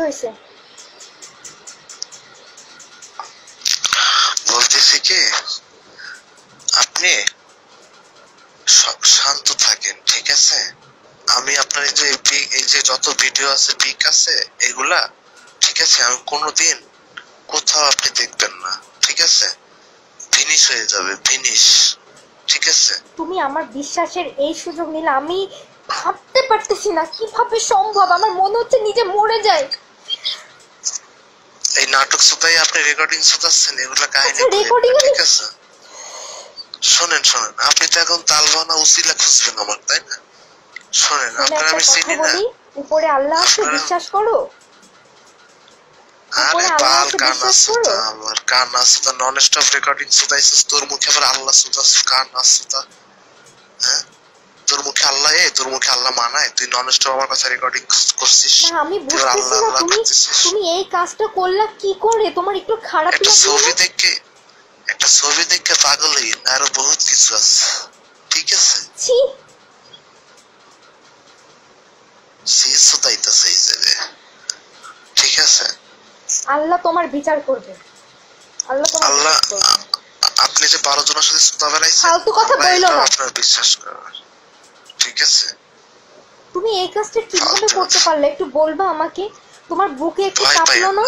হয়েছে? বলতেছি কি আপনি শান্ত থাকেন ঠিক আছে? আমি আপনার এই যে এই যে যত ভিডিও আছে পিক আছে এগুলা ঠিক আছে আমি কোনোদিন কোথাও আপনি দেখবেন না ঠিক আছে? ফিনিশ হয়ে যাবে ফিনিশ ঠিক আছে? তুমি আমার বিশ্বাসের এই সুযোগ নিলে আমি ভাবতে পারতেছি না কীভাবে সম্ভব। আমার মনে হচ্ছে নিজে মরে যায়। এই নাটক সুতাই আপনি রেকর্ডিং সুতাচ্ছেন এগুলা কাহিনী আচ্ছা, ঠিক আছে। শোনেন শোনেন আপনি তো এখন তালবানা উসিলা খুঁজবেন আমার তাই না? শোনেন আপনার আমি চিনি না। উপরে আল্লাহ আছে বিশ্বাস করো? আরে আছে কান বিশ্বাস আমার কান আসুতা নন স্টপ রেকর্ডিং সুতাইছিস তোর মুখে আবার আল্লাহ সুতা কান আসুতা হ্যাঁ? তোর মুখে আল্লাহ এ তোর মুখে আল্লাহ মানায়। তুই নন স্টপ আমার কথা রেকর্ডিং করছিস। না আমি বুঝতেছি না তুমি তুমি এই কাজটা করলা কি করে? তোমার একটু খারাপ লাগল ছবি দেখে একটা ছবি দেখে পাগল হই না আরও বহুত কিছু আছে। ঠিক আছে? ছি। সে সুতাইতেছে এই জায়গায় ঠিক আছে? আল্লাহ তোমার বিচার করবে। আল্লাহ তোমার আল্লাহ আপনি যে বারো জনের সাথে সুতা বেড়াইছেন ফালতু কথা বইলো না। আপনার বিশ্বাস করার। ঠিক আছে। তুমি এই কাজটা কীভাবে করতে পারলে? একটু বলবা আমাকে? তোমার বুকে একটু কাঁপলো না?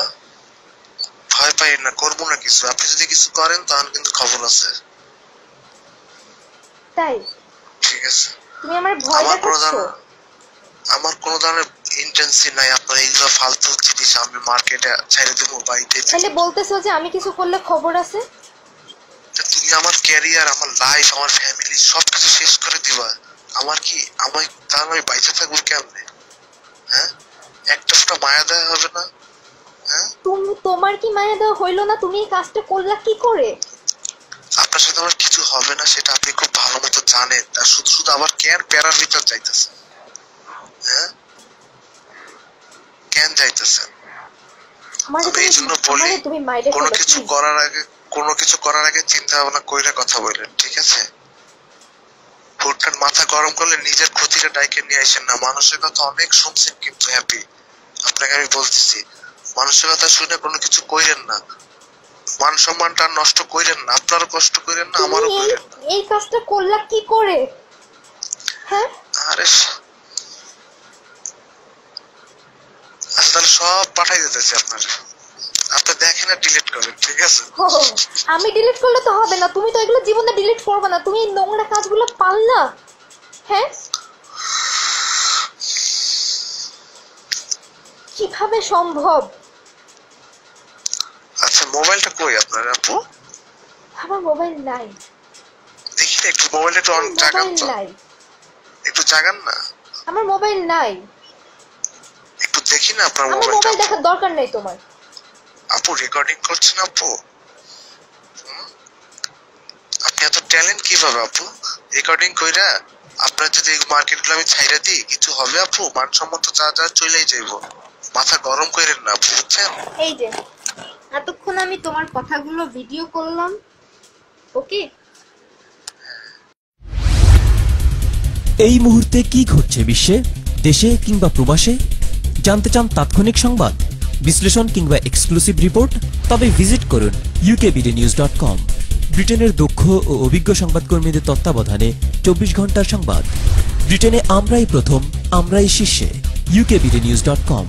ভয় পাই না করব না কিছু। আপনি যদি কিছু করেন তাহলে কিন্তু খবর আছে। তাই? ঠিক আছে। তুমি আমার ভয় দেখাচ্ছ আমার কোনো ধরনের ইন্টেন্সি নাই। আপনার এইগুলো ফালতু জিনিস আমি মার্কেটে ছেড়ে দেবো বাড়িতে তাহলে বলতেছো যে আমি কিছু করলে খবর আছে? তুমি আমার ক্যারিয়ার আমার লাইফ আমার ফ্যামিলি সবকিছু শেষ করে দিবা। আমার কি আমার তাহলে আমি বাইচে থাকব কেমনে? হ্যাঁ? একটা ফোটা মায়া দেওয়া হবে না? হ্যাঁ? তুমি তোমার কি মায়া দেওয়া হইল না? তুমি এই কাজটা করলা কি করে? আপনার সাথে আমার কিছু হবে না সেটা আপনি খুব ভালো মতো জানেন। আর শুধু শুধু আবার কেন প্যারার ভিতর যাইতেছে। হ্যাঁ? কেন যাইতেছেন আমি এই জন্য বলি আমারে কোনো কিছু করার আগে কোনো কিছু করার আগে চিন্তা ভাবনা কইরে কথা বললেন ঠিক আছে? হুটহাট মাথা গরম করলে নিজের ক্ষতিটা ডাইকে নিয়ে আসেন না। মানুষের কথা অনেক শুনছেন কিন্তু হ্যাপি। আপনাকে আমি বলতেছি মানুষের কথা শুনে কোনো কিছু কইরেন না। মান সম্মানটা নষ্ট কইরেন না। আপনারও কষ্ট কইরেন না আমারও কইরেন না। এই কাজটা করলা কি করে? হ্যাঁ? আরে স- আচ্ছা তাহলে সব পাঠাই দিতেছি আপনার। দেখেন আর ডিলিট করেন ঠিক আছে? আমি ডিলিট করলে তো হবে না তুমি তো এগুলো জীবনে ডিলিট করবে না তুমি নোংরা কাজগুলো হ্যাঁ? কীভাবে সম্ভব? আচ্ছা মোবাইলটা কই আপনার আপু? আমার মোবাইল নাই। দেখি না একটু মোবাইলটা একটু অন জাগান তো। একটু জাগান না। আমার মোবাইল নাই। একটু দেখি না আপনার আমার মোবাইল দেখার দরকার নেই তোমার। আপু রেকর্ডিং করছেন আপু? আপনি এত ট্যালেন্ট কীভাবে আপু? রেকর্ডিং কইরা আপনার যদি মার্কেটগুলো আমি ছাইরা দিই কিছু হবে আপু? মানসম্মত যা যা চলেই যাইব। মাথা গরম কইরেন না আপু বুঝছেন? এই যে এতক্ষণ আমি তোমার কথাগুলো ভিডিও করলাম ওকে? এই মুহূর্তে কি ঘটছে বিশ্বে দেশে কিংবা প্রবাসে? জানতে চান তাৎক্ষণিক সংবাদ। বিশ্লেষণ কিংবা এক্সক্লুসিভ রিপোর্ট তবে ভিজিট করুন ইউকেবিডি নিউজ ডট কম ব্রিটেনের দক্ষ ও অভিজ্ঞ সংবাদকর্মীদের তত্ত্বাবধানে চব্বিশ ঘণ্টার সংবাদ। ব্রিটেনে আমরাই প্রথম, আমরাই শীর্ষে ইউকেবিডি নিউজ ডট কম